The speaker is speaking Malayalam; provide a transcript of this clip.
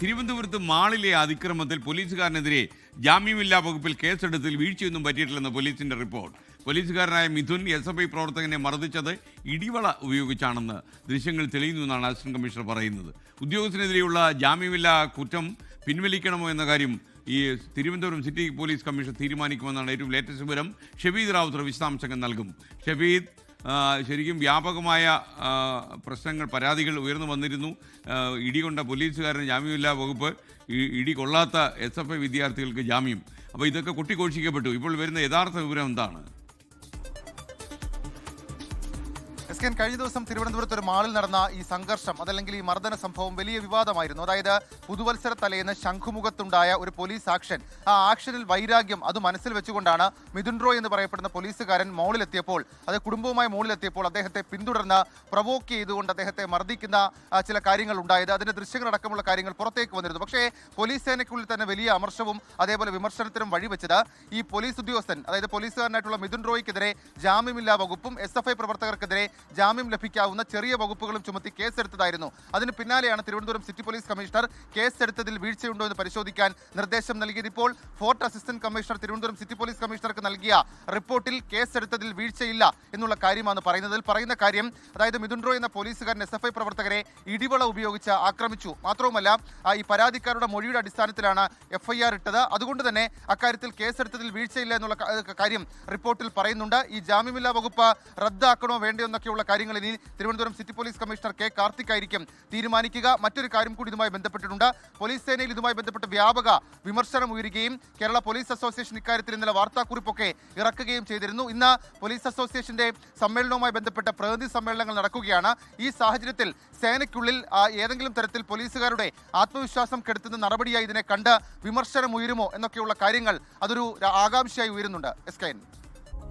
തിരുവനന്തപുരത്ത് മാളിലെ അതിക്രമത്തിൽ പോലീസുകാരനെതിരെ ജാമ്യമില്ലാ വകുപ്പിൽ കേസെടുത്തിൽ വീഴ്ചയൊന്നും പറ്റിയിട്ടില്ലെന്ന് പോലീസിന്റെ റിപ്പോർട്ട്. പോലീസുകാരനായ മിഥുൻ എസ് എഫ് ഐ പ്രവർത്തകനെ മർദ്ദിച്ചത് ഇടിവള ഉപയോഗിച്ചാണെന്ന് ദൃശ്യങ്ങൾ തെളിയുന്നുവെന്നാണ് അസിസ്റ്റന്റ് കമ്മീഷണർ പറയുന്നത്. ഉദ്യോഗസ്ഥനെതിരെയുള്ള ജാമ്യമില്ലാ കുറ്റം പിൻവലിക്കണമോ എന്ന കാര്യം ഈ തിരുവനന്തപുരം സിറ്റി പോലീസ് കമ്മീഷൻ തീരുമാനിക്കുമെന്നാണ് ഏറ്റവും ലേറ്റസ്റ്റ് വിവരം. ഷബീദ് റാവുത്തർ വിശദാംശങ്ങൾ നൽകും. ഷെബീദ് ശരിക്കും വ്യാപകമായ പ്രശ്നങ്ങൾ പരാതികൾ ഉയർന്നു വന്നിരുന്നു. ഇടി ഇടികൊണ്ട പോലീസുകാരന് ജാമ്യമില്ലാ വകുപ്പ് ഇടി കൊള്ളാത്ത എസ് എഫ് ഐ വിദ്യാർത്ഥികൾക്ക് ജാമ്യം. അപ്പോൾ ഇതൊക്കെ കൊട്ടിഘോഷിക്കപ്പെട്ടു. ഇപ്പോൾ വരുന്ന യഥാർത്ഥ വിവരം എന്താണ്? എസ് കെ കഴിഞ്ഞ ദിവസം തിരുവനന്തപുരത്ത് ഒരു മാളിൽ നടന്ന ഈ സംഘർഷം അതല്ലെങ്കിൽ ഈ മർദ്ദന സംഭവം വലിയ വിവാദമായിരുന്നു. അതായത് പുതുവത്സര തലേന്ന് ശംഖുമുഖത്തുണ്ടായ ഒരു പോലീസ് ആക്ഷൻ. ആ ആക്ഷനിൽ വൈരാഗ്യം അത് മനസ്സിൽ വെച്ചുകൊണ്ടാണ് മിഥുൻ റോയ് എന്ന് പറയപ്പെടുന്ന പോലീസുകാരൻ മോളിലെത്തിയപ്പോൾ അത് കുടുംബവുമായി മോളിലെത്തിയപ്പോൾ അദ്ദേഹത്തെ പിന്തുടർന്ന് പ്രവോക്ക് ചെയ്തുകൊണ്ട് അദ്ദേഹത്തെ മർദ്ദിക്കുന്ന ചില കാര്യങ്ങൾ ഉണ്ടായത് അതിന്റെ ദൃശ്യങ്ങളടക്കമുള്ള കാര്യങ്ങൾ പുറത്തേക്ക് വന്നിരുന്നു. പക്ഷേ പോലീസ് സേനയ്ക്കുള്ളിൽ തന്നെ വലിയ അമർഷവും അതേപോലെ വിമർശനത്തിനും വഴിവെച്ചത് ഈ പോലീസ് ഉദ്യോഗസ്ഥൻ അതായത് പോലീസുകാരനായിട്ടുള്ള മിഥുൻ റോയ്ക്കെതിരെ ജാമ്യമില്ലാ വകുപ്പും എസ് എഫ് ഐ പ്രവർത്തകർക്കെതിരെ ജാമ്യം ലഭിക്കാവുന്ന ചെറിയ വകുപ്പുകളും ചുമത്തി കേസെടുത്തതായിരുന്നു. അതിന് പിന്നാലെയാണ് തിരുവനന്തപുരം സിറ്റി പോലീസ് കമ്മീഷണർ കേസെടുത്തതിൽ വീഴ്ചയുണ്ടോ എന്ന് പരിശോധിക്കാൻ നിർദ്ദേശം നൽകിയത്. ഇപ്പോൾ fort assistant commissioner Thiruvananthapuram city police കമ്മീഷണർക്ക് നൽകിയ റിപ്പോർട്ടിൽ കേസെടുത്തതിൽ വീഴ്ചയില്ല എന്നുള്ള കാര്യമാണ് പറയുന്നത്. അതിൽ പറയുന്ന കാര്യം അതായത് മിഥുൻ റോയ് എന്ന പോലീസുകാരൻ എസ് എഫ് ഐ പ്രവർത്തകരെ ഇടിവള ഉപയോഗിച്ച് ആക്രമിച്ചു. മാത്രവുമല്ല ഈ പരാതിക്കാരുടെ മൊഴിയുടെ അടിസ്ഥാനത്തിലാണ് എഫ് ഐ ആർ ഇട്ടത്. അതുകൊണ്ട് തന്നെ അക്കാര്യത്തിൽ കേസെടുത്തതിൽ വീഴ്ചയില്ല എന്നുള്ള കാര്യം റിപ്പോർട്ടിൽ പറയുന്നുണ്ട്. ഈ ജാമ്യമില്ലാ വകുപ്പ് റദ്ദാക്കണോ വേണ്ടയോ എന്നൊക്കെയുള്ള കാര്യങ്ങൾ ഇനി Thiruvananthapuram city police commissioner K Karthik ആയിരിക്കും തീരുമാനിക്കുക. മറ്റൊരു കാര്യം കൂടി ഇതുമായി ബന്ധപ്പെട്ടിട്ടുണ്ട്. പോലീസ് സേനയിൽ ഇതുമായി ബന്ധപ്പെട്ട് വ്യാപക വിമർശനം ഉയരുകയും കേരള പോലീസ് അസോസിയേഷൻ ഇക്കാര്യത്തിൽ ഇന്നലെ വാർത്താക്കുറിപ്പൊക്കെ ഇറക്കുകയും ചെയ്തിരുന്നു. ഇന്ന് പോലീസ് അസോസിയേഷന്റെ സമ്മേളനവുമായി ബന്ധപ്പെട്ട പ്രതിനിധി സമ്മേളനങ്ങൾ നടക്കുകയാണ്. ഈ സാഹചര്യത്തിൽ സേനയ്ക്കുള്ളിൽ ഏതെങ്കിലും തരത്തിൽ പോലീസുകാരുടെ ആത്മവിശ്വാസം കെടുത്തുന്ന നടപടിയായി ഇതിനെ കണ്ട് വിമർശനം ഉയരുമോ എന്നൊക്കെയുള്ള കാര്യങ്ങൾ അതൊരു ആകാംക്ഷയായി ഉയരുന്നുണ്ട്. എസ്